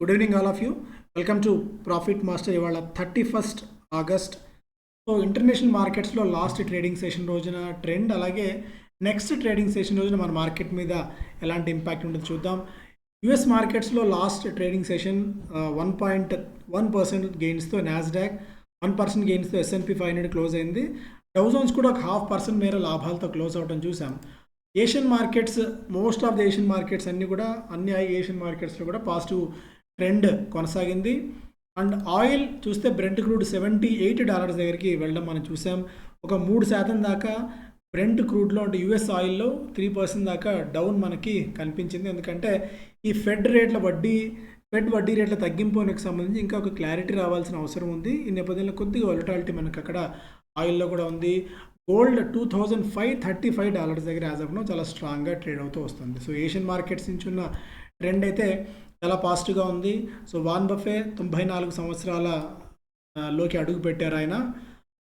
Good evening all of you welcome to profit master ఇవాళ thirty first August so international మార్కెట్స్లో last trading session రోజున trend అలాగే next trading session రోజున మన market మీద ఎలాంటి ఇంపాక్ట్ ఉంటుందో చూద్దాం. యుఎస్ మార్కెట్స్లో last trading session one point one percent గెయిన్స్తో Nasdaq one percent గెయిన్స్తో S and P five hundred close అయింది. డౌజోన్స్ కూడా ఒక హాఫ్ పర్సెంట్ మేర లాభాలతో క్లోజ్ అవడం చూసాం. Asian markets most of the Asian markets అన్నీ కూడా అన్ని ఏషియన్ మార్కెట్స్లో కూడా పాజిటివ్ ట్రెండ్ కొనసాగింది. అండ్ ఆయిల్ చూస్తే Brent crude seventy eight dollars దగ్గరికి వెళ్ళడం మనం చూసాం. ఒక మూడు శాతం దాకా బ్రెంట్ క్రూడ్లో అంటే యుఎస్ ఆయిల్లో త్రీ పర్సెంట్ దాకా డౌన్ మనకి కనిపించింది. ఎందుకంటే ఈ ఫెడ్ రేట్ల వడ్డీ ఫెడ్ వడ్డీ రేట్ల తగ్గింపునకు సంబంధించి ఇంకా ఒక క్లారిటీ రావాల్సిన అవసరం ఉంది. ఈ నేపథ్యంలో కొద్దిగా వొలటాలిటీ మనకు అక్కడ ఆయిల్లో కూడా ఉంది. Gold two thousand five thirty five dollars దగ్గర యాజ్ ఆఫ్ చాలా స్ట్రాంగ్గా ట్రేడ్ అవుతూ వస్తుంది. సో ఏషియన్ మార్కెట్స్ నుంచి ఉన్న ట్రెండ్ అయితే చాలా పాజిటివ్గా ఉంది. సో వాన్ బఫే తొంభై నాలుగు సంవత్సరాల లోకి అడుగు పెట్టారు ఆయన.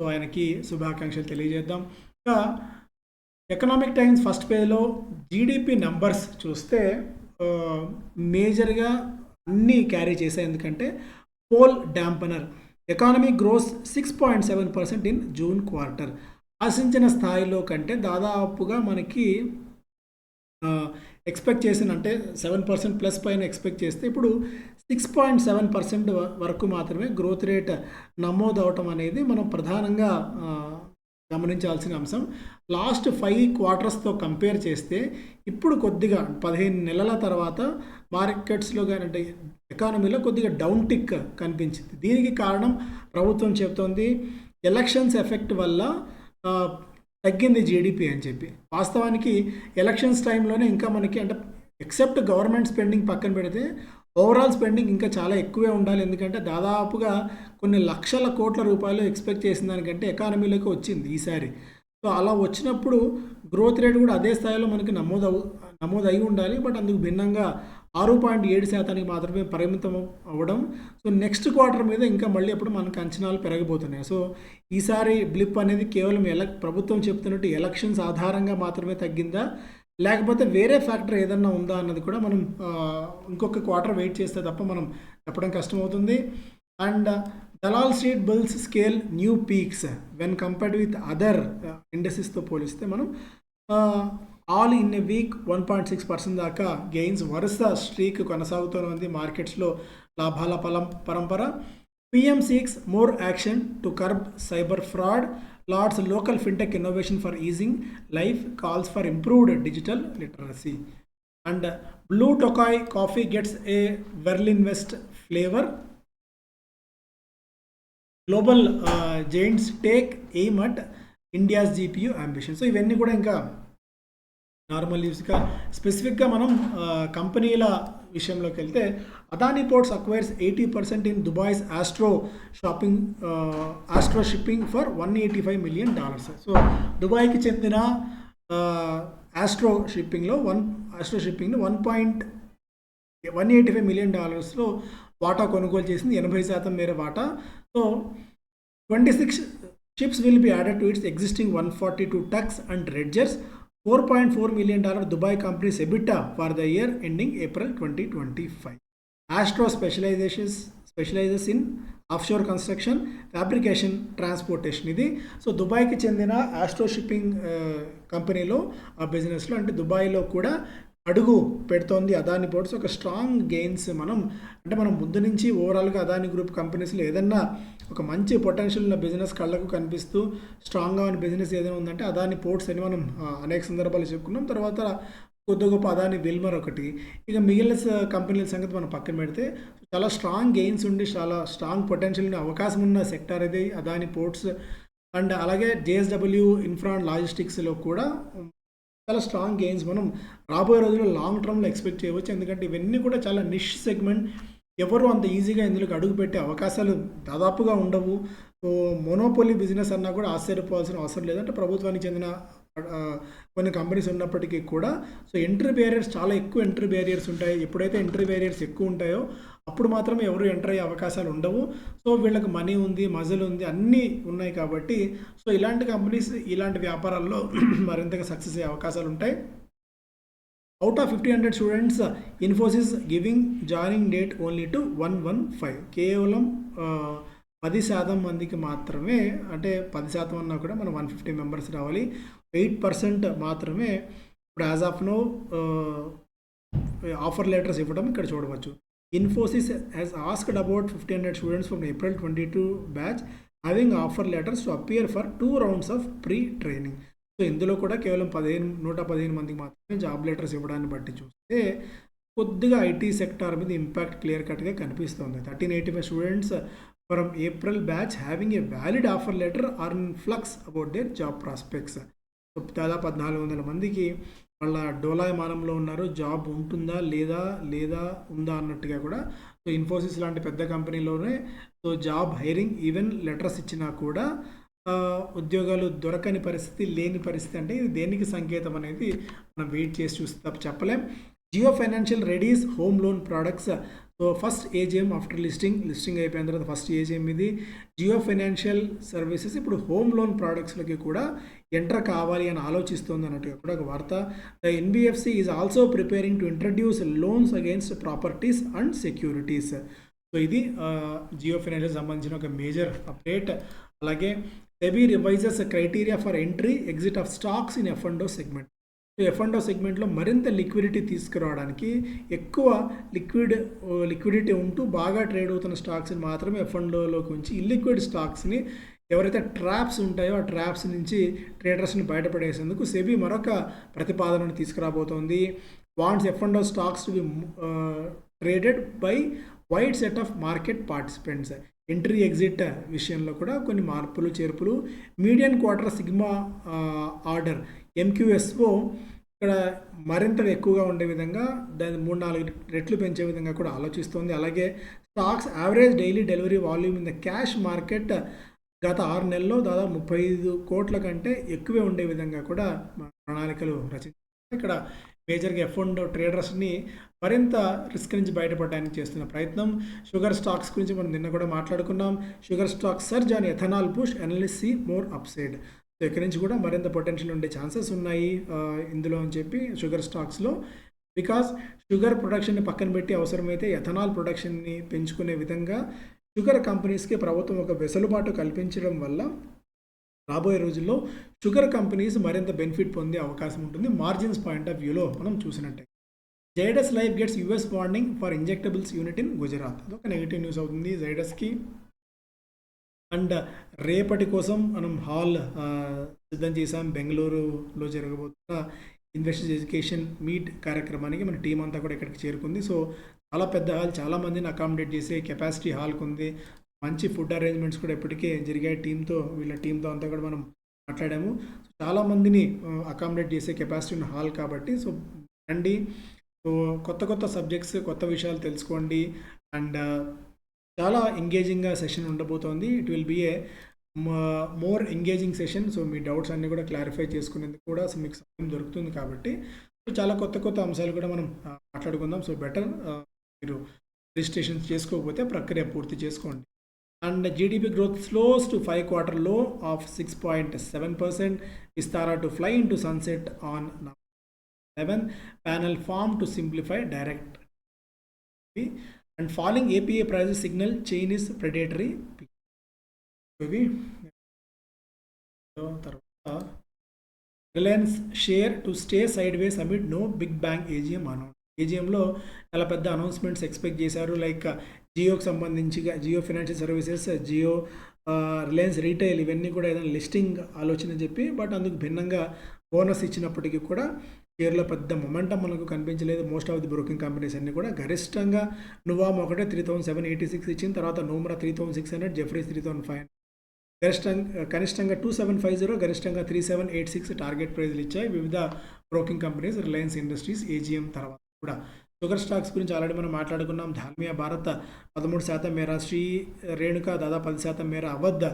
సో ఆయనకి శుభాకాంక్షలు తెలియజేద్దాం. ఇంకా ఎకనామిక్ టైమ్స్ ఫస్ట్ పేజ్లో జీడిపి నెంబర్స్ చూస్తే మేజర్గా అన్నీ క్యారీ చేశాయి. ఎందుకంటే poll dampener economy grows six point seven percent in June quarter ఆశించిన స్థాయిలో కంటే దాదాపుగా మనకి ఎక్స్పెక్ట్ చేసిన అంటే సెవెన్ పర్సెంట్ ప్లస్ పైన ఎక్స్పెక్ట్ చేస్తే ఇప్పుడు సిక్స్ పాయింట్ సెవెన్ పర్సెంట్ వరకు మాత్రమే గ్రోత్ రేట్ నమోదవటం అనేది మనం ప్రధానంగా గమనించాల్సిన అంశం. లాస్ట్ ఫైవ్ క్వార్టర్స్తో కంపేర్ చేస్తే ఇప్పుడు కొద్దిగా పదిహేను నెలల తర్వాత మార్కెట్స్లో కానీ అంటే ఎకానమీలో కొద్దిగా డౌన్ టిక్ కనిపించింది. దీనికి కారణం ప్రభుత్వం చెప్తోంది ఎలక్షన్స్ ఎఫెక్ట్ వల్ల తగ్గింది జీడిపి అని చెప్పి. వాస్తవానికి ఎలక్షన్స్ టైంలోనే ఇంకా మనకి అంటే ఎక్సెప్ట్ గవర్నమెంట్ స్పెండింగ్ పక్కన పెడితే ఓవరాల్ స్పెండింగ్ ఇంకా చాలా ఎక్కువే ఉండాలి. ఎందుకంటే దాదాపుగా కొన్ని లక్షల కోట్ల రూపాయలు ఎక్స్పెక్ట్ చేసిన దానికంటే ఎకానమీలోకి వచ్చింది ఈసారి. సో అలా వచ్చినప్పుడు గ్రోత్ రేట్ కూడా అదే స్థాయిలో మనకి నమోదు అవు నమోదు అయి ఉండాలి. బట్ అందుకు భిన్నంగా ఆరు పాయింట్ ఏడు శాతానికి మాత్రమే పరిమితం అవ్వడం. సో నెక్స్ట్ క్వార్టర్ మీద ఇంకా మళ్ళీ అప్పుడు మనకు అంచనాలు పెరగబోతున్నాయి. సో ఈసారి బ్లిప్ అనేది కేవలం ఎల ప్రభుత్వం చెప్తున్నట్టు ఎలక్షన్స్ ఆధారంగా మాత్రమే తగ్గిందా? లేకపోతే వేరే ఫ్యాక్టర్ ఏదన్నా ఉందా అన్నది కూడా మనం ఇంకొక క్వార్టర్ వెయిట్ చేస్తే తప్ప మనం చెప్పడం కష్టమవుతుంది. And Dalal street bulls scale new peaks. When compared with other ఇండస్ట్రీస్తో పోలిస్తే మనం all in a week one point six percent దాకా గెయిన్స్ వరుస స్ట్రీక్ కొనసాగుతూనే ఉంది మార్కెట్స్లో. లాభాల పలం పరంపర. PM seeks more action to curb cyber fraud. Lauds local fintech innovation for easing. Life calls for improved digital literacy. And Blue Tokai coffee gets a Berlin west flavour. Global giants take aim at India's GPU ambition. So ఇవన్నీ కూడా ఇంకా normal యూస్గా స్పెసిఫిక్గా మనం కంపెనీల విషయంలోకి వెళ్తే Adani ports acquires eighty percent in Dubai's Astro shopping Astro shipping for one eighty five million dollars so దుబాయ్కి చెందిన ఆస్ట్రో షిప్పింగ్లో one Astro షిప్పింగ్ని one point one eighty five million డాలర్స్లో వాటా కొనుగోలు చేసింది. ఎనభై శాతం మేర వాటా. So twenty six ships will be added to its existing one forty two tugs and dredgers four point four million dollar Dubai companies EBITDA for the year ending April twenty twenty five. Astro specializations specializes in offshore construction fabrication transportation ఇది. So దుబాయ్కి చెందిన astro shipping uh, కంపెనీలో ఆ బిజినెస్లో అంటే దుబాయ్లో కూడా అడుగు పెడుతోంది అదాని పోర్ట్స్ ఒక స్ట్రాంగ్ గెయిన్స్ మనం అంటే మనం ముందు నుంచి ఓవరాల్గా అదాని గ్రూప్ కంపెనీస్లో ఏదన్నా ఒక మంచి పొటెన్షియల్ ఉన్న బిజినెస్ కళ్ళకు కనిపిస్తూ స్ట్రాంగ్గా ఉన్న బిజినెస్ ఏదైనా ఉందంటే అదాని పోర్ట్స్ అని మనం అనేక సందర్భాలు చెప్పుకున్నాం. తర్వాత కొద్ది గొప్ప అదాని విల్మర్ ఒకటి. ఇక మిగిలిన కంపెనీల సంగతి మనం పక్కన పెడితే చాలా స్ట్రాంగ్ గెయిన్స్ ఉండి చాలా స్ట్రాంగ్ పొటెన్షియల్ ఉండే అవకాశం ఉన్న సెక్టార్ ఇది అదాని పోర్ట్స్ అండ్ అలాగే జేఎస్డబ్ల్యూ ఇన్ఫ్రా అండ్ లాజిస్టిక్స్లో కూడా చాలా స్ట్రాంగ్ గెయిన్స్ మనం రాబోయే రోజుల్లో లాంగ్ టర్మ్లో ఎక్స్పెక్ట్ చేయవచ్చు. ఎందుకంటే ఇవన్నీ కూడా చాలా నిష్ సెగ్మెంట్ ఎవరు అంత ఈజీగా ఇందులోకి అడుగు పెట్టే అవకాశాలు దాదాపుగా ఉండవు. సో మోనోపోలీ బిజినెస్ అన్నా కూడా ఆశ్చర్యపోవాల్సిన అవసరం లేదంటే ప్రభుత్వానికి చెందిన కొన్ని కంపెనీస్ ఉన్నప్పటికీ కూడా. సో ఎంట్రీ బ్యారియర్స్ చాలా ఎక్కువ ఎంట్రీ బ్యారియర్స్ ఉంటాయి. ఎప్పుడైతే ఎంట్రీ బ్యారియర్స్ ఎక్కువ ఉంటాయో అప్పుడు మాత్రమే ఎవరు ఎంటర్ అయ్యే అవకాశాలు ఉండవు. సో వీళ్ళకి మనీ ఉంది మజిల్ ఉంది అన్నీ ఉన్నాయి కాబట్టి సో ఇలాంటి కంపెనీస్ ఇలాంటి వ్యాపారాల్లో మరింతగా సక్సెస్ అయ్యే అవకాశాలు ఉంటాయి. Out of fifty hundred students Infosys giving joining date only to one one five కేవలం పది శాతం మందికి మాత్రమే అంటే పది శాతం అన్నా కూడా మనం వన్ ఫిఫ్టీ మెంబర్స్ రావాలి. ఎయిట్ పర్సెంట్ మాత్రమే ఇప్పుడు as of no offer letters ఇవ్వడం ఇక్కడ చూడవచ్చు. Infosys has asked about fifty hundred students from April twenty two batch having offer letters to appear for two rounds of pre training so ఇందులో కూడా కేవలం పదిహేను నూట పదిహేను మందికి మాత్రమే జాబ్ లెటర్స్ ఇవ్వడాన్ని బట్టి చూస్తే కొద్దిగా ఐటీ సెక్టార్ మీద ఇంపాక్ట్ క్లియర్ కట్గా కనిపిస్తుంది. Thirteen eighty five students from April batch having a valid offer letter are in flux about their job prospects దాదాపు పద్నాలుగు వందల మందికి వాళ్ళ డోలాయమానంలో ఉన్నారు. జాబ్ ఉంటుందా? లేదా? లేదా? ఉందా? అన్నట్టుగా కూడా. సో ఇన్ఫోసిస్ లాంటి పెద్ద కంపెనీలోనే. So job hiring even letters ఇచ్చినా కూడా ఉద్యోగాలు దొరకని పరిస్థితి లేని పరిస్థితి అంటే ఇది దేనికి సంకేతం అనేది మనం వెయిట్ చేసి చూస్తే తప్ప చెప్పలేం. Jio financial readies home loan products so first AGM after listing listing అయిపోయిన తర్వాత ఫస్ట్ ఏజిఎం ఇది. జియో ఫైనాన్షియల్ సర్వీసెస్ ఇప్పుడు హోమ్ లోన్ ప్రోడక్ట్స్లకి కూడా ఎంటర్ కావాలి అని ఆలోచిస్తోంది అన్నట్టుగా కూడా ఒక వార్త. The NBFC is also preparing to introduce loans against properties and securities so ఇది జియో ఫైనాన్షియల్ సంబంధించిన ఒక మేజర్ అప్డేట్ అలాగే SEBI revises criteria for entry exit of stocks in F and segment F and సెగ్మెంట్లో మరింత లిక్విడిటీ తీసుకురావడానికి ఎక్కువ liquid liquidity ఉంటూ బాగా ట్రేడ్ అవుతున్న స్టాక్స్ని మాత్రమే ఎఫ్ అండ్లోకి ఉంచి ఇల్లిక్విడ్ స్టాక్స్ని ఎవరైతే ట్రాప్స్ ఉంటాయో ఆ ట్రాప్స్ నుంచి ట్రేడర్స్ని బయటపడేసేందుకు సెబీ మరొక ప్రతిపాదనను తీసుకురాబోతోంది. Wants F and stocks to be traded by wide set of market participants entry exit విషయంలో కూడా కొన్ని మార్పులు చేర్పులు. Median quarter sigma order MQSO ఇక్కడ మరింత ఎక్కువగా ఉండే విధంగా దాన్ని మూడు నాలుగు రెట్లు పెంచే విధంగా కూడా ఆలోచిస్తోంది. అలాగే stocks average daily delivery volume in the cash market గత ఆరు నెలల్లో దాదాపు ముప్పై ఐదు కోట్ల కంటే ఎక్కువే ఉండే విధంగా కూడా ప్రణాళికలు రచించారు. ఇక్కడ మేజర్గా ఎఫ్ అండ్ ట్రేడర్స్ని మరింత రిస్క్ నుంచి బయటపడడానికి చేస్తున్న ప్రయత్నం. షుగర్ స్టాక్స్ గురించి మనం నిన్న కూడా మాట్లాడుకున్నాం. షుగర్ స్టాక్ సర్జ్ అని ethanol push analysts see more upside. ఇక్కడి నుంచి కూడా మరింత పొటెన్షియల్ ఉండే ఛాన్సెస్ ఉన్నాయి ఇందులో అని చెప్పి షుగర్ స్టాక్స్లో బికాస్ షుగర్ ప్రొడక్షన్ని పక్కన పెట్టి అవసరమైతే ఎథనాల్ ప్రొడక్షన్ని పెంచుకునే విధంగా షుగర్ కంపెనీస్కి ప్రభుత్వం ఒక వెసులుబాటు కల్పించడం వల్ల రాబోయే రోజుల్లో షుగర్ కంపెనీస్ మరింత బెనిఫిట్ పొందే అవకాశం ఉంటుంది. మార్జిన్స్ పాయింట్ ఆఫ్ వ్యూలో మనం చూసినట్టే Zydus life gets US bonding for injectables unit in Gujarat అదొక నెగిటివ్ న్యూస్ అవుతుంది. జైడస్కి అండ్ రేపటి కోసం మనం హాల్ సిద్ధం చేసాం బెంగళూరులో జరగబోతున్న ఇన్వెస్టర్స్ ఎడ్యుకేషన్ మీట్ కార్యక్రమానికి మన టీం అంతా కూడా ఇక్కడికి చేరుకుంది. సో చాలా పెద్ద హాల్ చాలా మందిని అకామిడేట్ చేసే కెపాసిటీ హాల్కి ఉంది. మంచి ఫుడ్ అరేంజ్మెంట్స్ కూడా ఇప్పటికే జరిగాయి. టీంతో వీళ్ళ టీంతో అంతా కూడా మనం మాట్లాడాము. చాలామందిని చాలా మందిని అకామిడేట్ చేసే కెపాసిటీ ఉన్న హాల్ కాబట్టి సో రండి. సో కొత్త కొత్త సబ్జెక్ట్స్ కొత్త విషయాలు తెలుసుకోండి. అండ్ చాలా ఎంగేజింగ్గా సెషన్ ఉండబోతోంది. It will be a more engaging session so me doubts అన్నీ కూడా క్లారిఫై చేసుకునేందుకు కూడా సో మీకు సమయం దొరుకుతుంది కాబట్టి. సో చాలా కొత్త కొత్త అంశాలు కూడా మనం మాట్లాడుకుందాం. సో బెటర్ మీరు రిజిస్ట్రేషన్ చేసుకోకపోతే ప్రక్రియ పూర్తి చేసుకోండి. And GDP growth slows to five క్వార్టర్లో of six point seven percent Vistara to fly in to sunset on seven panel form to simplify direct and falling APA prices signal China is predatory ఇవి తర్వాత Reliance share to stay sideways amid no big bank AGM announce ఏజిఎంలో చాలా పెద్ద announcements expect చేశారు. Like జియోకి సంబంధించి Jio financial services Jio Reliance retail ఇవన్నీ కూడా ఏదైనా లిస్టింగ్ ఆలోచన చెప్పి బట్ అందుకు భిన్నంగా బోనస్ ఇచ్చినప్పటికీ కూడా షేర్లో పెద్ద మొమెంటం మనకు కనిపించలేదు. Most of the broking companies అన్ని కూడా గరిష్టంగా నువామ్ ఒకటే three thousand seven eighty six ఇచ్చిన తర్వాత Nomura three thousand six hundred Jefferies three thousand five గరిష్టంగా కనిష్టంగా టూ సెవెన్ ఫైవ్ జీరో గరిష్టంగా three seven eight six target ప్రైజ్లు ఇచ్చాయి. వివిధ broking companies Reliance Industries AGM తర్వాత కూడా. షుగర్ స్టాక్స్ గురించి ఆల్రెడీ మనం మాట్లాడుకున్నాం. ధాల్మియా భారత్ పదమూడు శాతం మేర శ్రీ రేణుక దాదాపు పది శాతం మేర అవధ్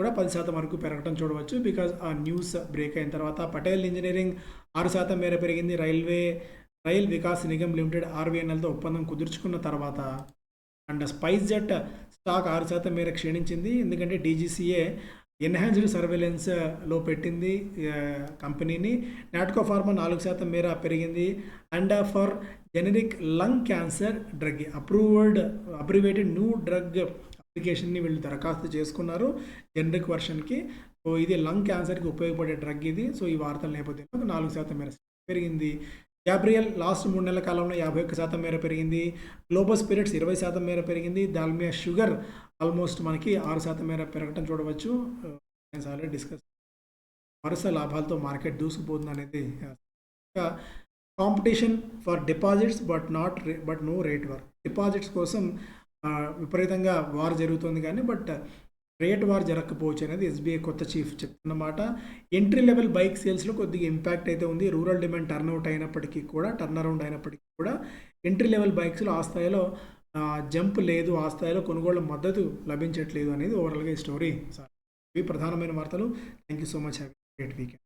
కూడా పది శాతం వరకు పెరగడం చూడవచ్చు. బికాజ్ ఆ న్యూస్ బ్రేక్ అయిన తర్వాత పటేల్ ఇంజనీరింగ్ ఆరు శాతం మేర పెరిగింది. Railway rail Vikas Nigam limited ఆర్వీఎన్ఎల్తో ఒప్పందం కుదుర్చుకున్న తర్వాత అండ్ స్పైస్ జెట్ స్టాక్ ఆరు శాతం మేర క్షీణించింది. ఎందుకంటే డీజీసీఏ ఎన్హాన్స్డ్ సర్వేలెన్స్లో పెట్టింది కంపెనీని. నాట్కో ఫార్మా నాలుగు శాతం మేర పెరిగింది. And for generic lung cancer drug approved abbreviated new drug అప్లికేషన్ని వీళ్ళు దరఖాస్తు చేసుకున్నారు. జనరిక్ వర్షన్కి. సో ఇది లంగ్ క్యాన్సర్కి ఉపయోగపడే డ్రగ్ ఇది. సో ఈ వార్తల నేపథ్యంలో నాలుగు శాతం మేర పెరిగింది. గ్యాబ్రియల్ లాస్ట్ మూడు నెలల కాలంలో యాభై ఒక్క శాతం మేర పెరిగింది. గ్లోబల్ స్పిరిట్స్ ఇరవై శాతం మేర పెరిగింది. దాల్మియా షుగర్ ఆల్మోస్ట్ మనకి ఆరు శాతం మేర పెరగటం చూడవచ్చు. ఆల్రెడీ డిస్కస్ వరుస లాభాలతో మార్కెట్ దూసుకుపోతుంది అనేది ఇంకా competition for deposits but not but no rate work. Deposits కోసం విపరీతంగా వార్ జరుగుతుంది కానీ బట్ రేట్ వార్ జరగకపోవచ్చు అనేది ఎస్బీఐ కొత్త చీఫ్ చెప్తున్నమాట. ఎంట్రీ లెవెల్ బైక్ సేల్స్లో కొద్దిగా ఇంపాక్ట్ అయితే ఉంది. రూరల్ డిమాండ్ టర్న్ అవుట్ అయినప్పటికీ కూడా టర్న్ అరౌండ్ అయినప్పటికీ కూడా ఎంట్రీ లెవెల్ బైక్స్లో ఆ స్థాయిలో జంప్ లేదు. ఆ స్థాయిలో కొనుగోలు మద్దతు లభించట్లేదు అనేది ఓవరాల్గా ఈ స్టోరీ ఇవి ప్రధానమైన వార్తలు. Thank you so much have great weekend